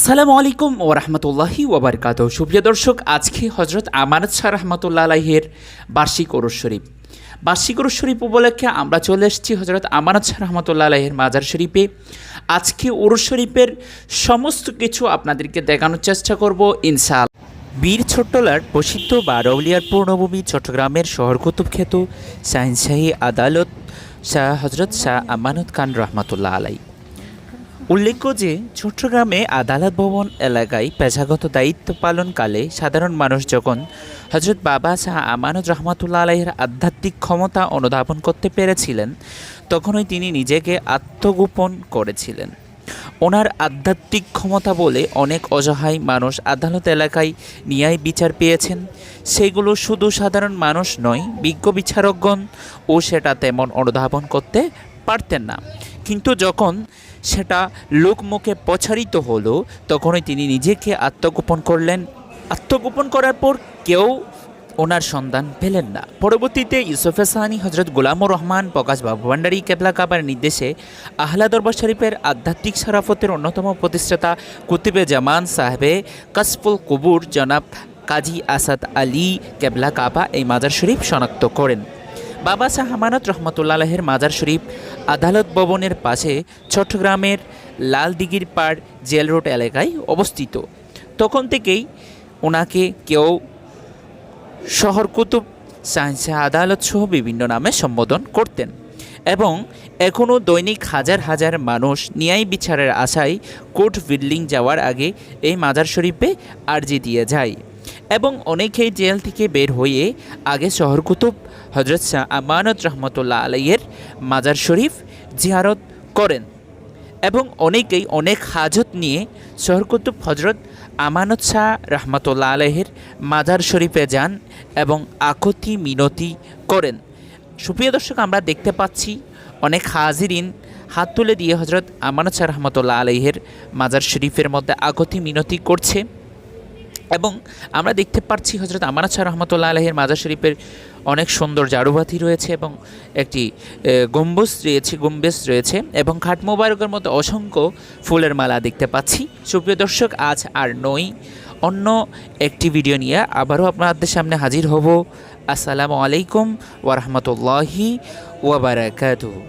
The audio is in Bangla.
আসসালামু আলাইকুম ও রহমতুল্লাহি ওবরকাত সুপ্রিয় দর্শক, আজকে হজরত আমানত শাহ রহমতুল্লাহ আলাইহের বার্ষিক ওরস শরীফ। বার্ষিক ওরস শরীফ উপলক্ষে আমরা চলে এসেছি হজরত আমানত শাহ রহমতুল্লাহ আলাইহের মাজার শরীফে। আজকে ওরস শরীফের সমস্ত কিছু আপনাদেরকে দেখানোর চেষ্টা করব ইনশাল বীর ছোট্টলার প্রসিদ্ধ বারৌলিয়ার পূর্ণভূমি চট্টগ্রামের শহর কুতুব খ্যাত শাহিনশাহী আদালত শাহ হজরত শাহ আমানত খান রহমতুল্লাহ আলাই উল্লেখ্য যে, চট্টগ্রামে আদালত ভবন এলাকায় পেশাগত দায়িত্ব পালনকালে সাধারণ মানুষ যখন হজরত বাবা শাহ আমানত রহমতুল্লাহ আলাইয়ের আধ্যাত্মিক ক্ষমতা অনুধাবন করতে পেরেছিলেন, তখনই তিনি নিজেকে আত্মগোপন করেছিলেন। ওনার আধ্যাত্মিক ক্ষমতা বলে অনেক অসহায় মানুষ আদালত এলাকায় ন্যায় বিচার পেয়েছেন। সেগুলো শুধু সাধারণ মানুষ নয়, বিজ্ঞ বিচারকগণ ও সেটা তেমন অনুধাবন করতে পারতেন না। কিন্তু যখন সেটা লোকমুখে প্রচারিত হলো, তখনই তিনি নিজেকে আত্মগোপন করলেন। আত্মগোপন করার পর কেউ ওনার সন্ধান পেলেন না। পরবর্তীতে ইউসুফে সাহানি হজরত গোলামুর রহমান, প্রকাশ বাবু ভান্ডারী, কেবলা কাবার নির্দেশে আহলা দরবার শরীফের আধ্যাত্মিক সারাফতের অন্যতম প্রতিষ্ঠাতা কুতুবে জামান সাহেবে কাসফুল কবুর জনাব কাজী আসাদ আলী কেবলা কাবা এই মাজার শরীফ শনাক্ত করেন। বাবা শাহ আমানত রহমতুল্লাহের মাজার শরীফ আদালত ভবনের পাশে চট্টগ্রামের লালদিঘির পাড় জেল রোড এলাকায় অবস্থিত। তখন থেকেই ওনাকে কেউ শহর কুতুব, সায়েন্সে আদালত সহ বিভিন্ন নামে সম্বোধন করতেন এবং এখনও দৈনিক হাজার হাজার মানুষ ন্যায় বিচারের আশায় কোর্ট বিল্ডিং যাওয়ার আগে এই মাজার শরীফে আর্জি দিয়ে যায়। এবং অনেকেই জেল থেকে বের হয়ে আগে শহর কুতুব হজরত শাহ আমানত রহমতুল্লাহ আলাইয়ের মাজার শরীফ জিয়ারত করেন এবং অনেকেই অনেক হাজত নিয়ে শহর কুতুব হজরত আমানত শাহ রহমতুল্লাহ আলহের মাজার শরীফে যান এবং আকতি মিনতি করেন। সুপ্রিয় দর্শক, আমরা দেখতে পাচ্ছি অনেক হাজিরিন হাত তুলে দিয়ে হজরত আমানত শাহ রহমতুল্লাহ আলহের মাজার শরীফের মধ্যে আগতি মিনতি করছে। এবং আমরা দেখতে পাচ্ছি হজরত আমানত শাহ রহমতুল্লাহ আলহের মাজার শরীফের অনেক সুন্দর জারুবাতি রয়েছে এবং একটি গম্বুজ রয়েছে, গম্বেজ রয়েছে এবং খাট মোবারকের মধ্যে অসংখ্য ফুলের মালা দেখতে পাচ্ছি। সুপ্রিয় দর্শক, আজ আর নই। অন্য একটি ভিডিও নিয়ে আবারও আপনাদের সামনে হাজির হব। আসসালামু আলাইকুম ওরহমতুল্লাহি ওবরাকাতুহু